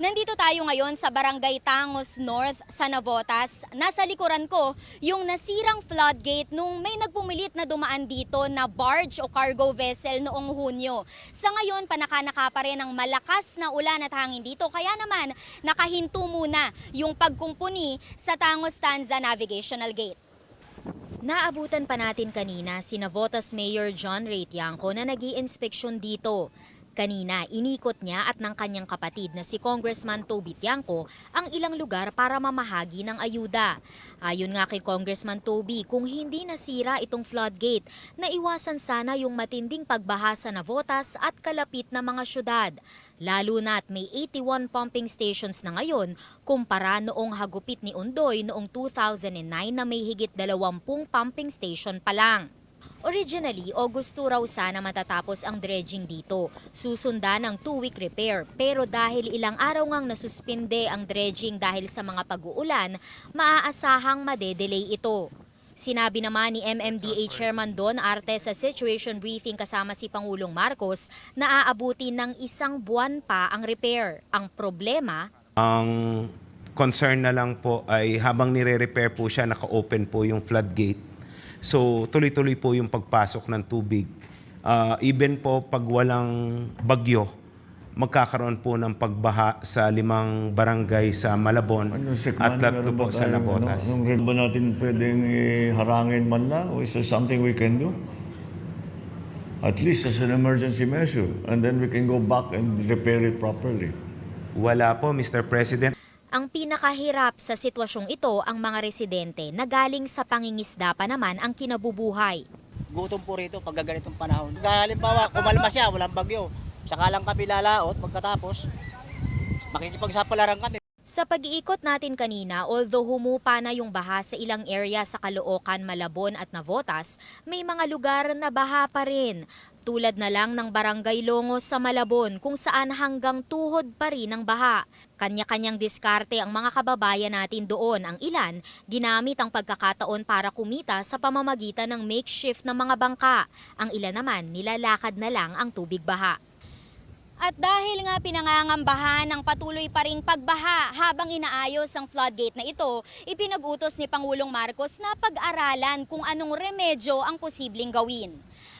Nandito tayo ngayon sa Barangay Tangos North sa Navotas. Nasa likuran ko yung nasirang floodgate nung may nagpumilit na dumaan dito na barge o cargo vessel noong Hunyo. Sa ngayon, panakanaka pa rin ang malakas na ulan at hangin dito. Kaya naman, nakahinto muna yung pagkumpuni sa Tangos Tanza Navigational Gate. Naabutan pa natin kanina si Navotas Mayor John Ray Tiangco na nag inspeksyon dito. Kanina, inikot niya at ng kanyang kapatid na si Congressman Toby Tiangco ang ilang lugar para mamahagi ng ayuda. Ayon nga kay Congressman Toby, kung hindi nasira itong floodgate, naiwasan sana yung matinding pagbaha sa Navotas at kalapit na mga syudad. Lalo na't may 81 pumping stations na ngayon kumpara noong hagupit ni Undoy noong 2009 na may higit 20 pumping station pa lang. Originally, Augusto raw sana matatapos ang dredging dito. Susundan ng two-week repair. Pero dahil ilang araw ngang nasuspinde ang dredging dahil sa mga pag-uulan, maaasahang madedelay ito. Sinabi naman ni MMDA Chairman Don Arte sa situation briefing kasama si Pangulong Marcos na aabuti ng isang buwan pa ang repair. Ang problema, Ang concern na lang po ay habang nire-repair po siya, naka-open po yung floodgate. So tuloy-tuloy po yung pagpasok ng tubig. Ah, even po pag walang bagyo, magkakaroon po ng pagbaha sa limang barangay sa Malabon Ano, at tatlo po sa Nabotas. Ano, anong ba natin pwedeng harangin man lang? Is there something we can do? At least as an emergency measure. And then we can go back and repair it properly. Wala po, Mr. President. Ang pinakahirap sa sitwasyong ito ang mga residente na galing sa pangingisda pa naman ang kinabubuhay. gutom po rito pag ganitong panahon. Halimbawa, kumalma siya, walang bagyo. Saka lang kami lalaot pagkatapos. Makikipagsapalaran kami. Sa pag-iikot natin kanina, although humupa na yung baha sa ilang area sa Caloocan, Malabon at Navotas, may mga lugar na baha pa rin. Tulad na lang ng Barangay Longos sa Malabon kung saan hanggang tuhod pa rin ang baha. Kanya-kanyang diskarte ang mga kababayan natin doon. Ang ilan, ginamit ang pagkakataon para kumita sa pamamagitan ng makeshift ng mga bangka. Ang ilan naman, nilalakad na lang ang tubig baha. At dahil nga pinangangambahan ng patuloy pa ring pagbaha habang inaayos ang floodgate na ito, ipinag-utos ni Pangulong Marcos na pag-aralan kung anong remedyo ang posibleng gawin.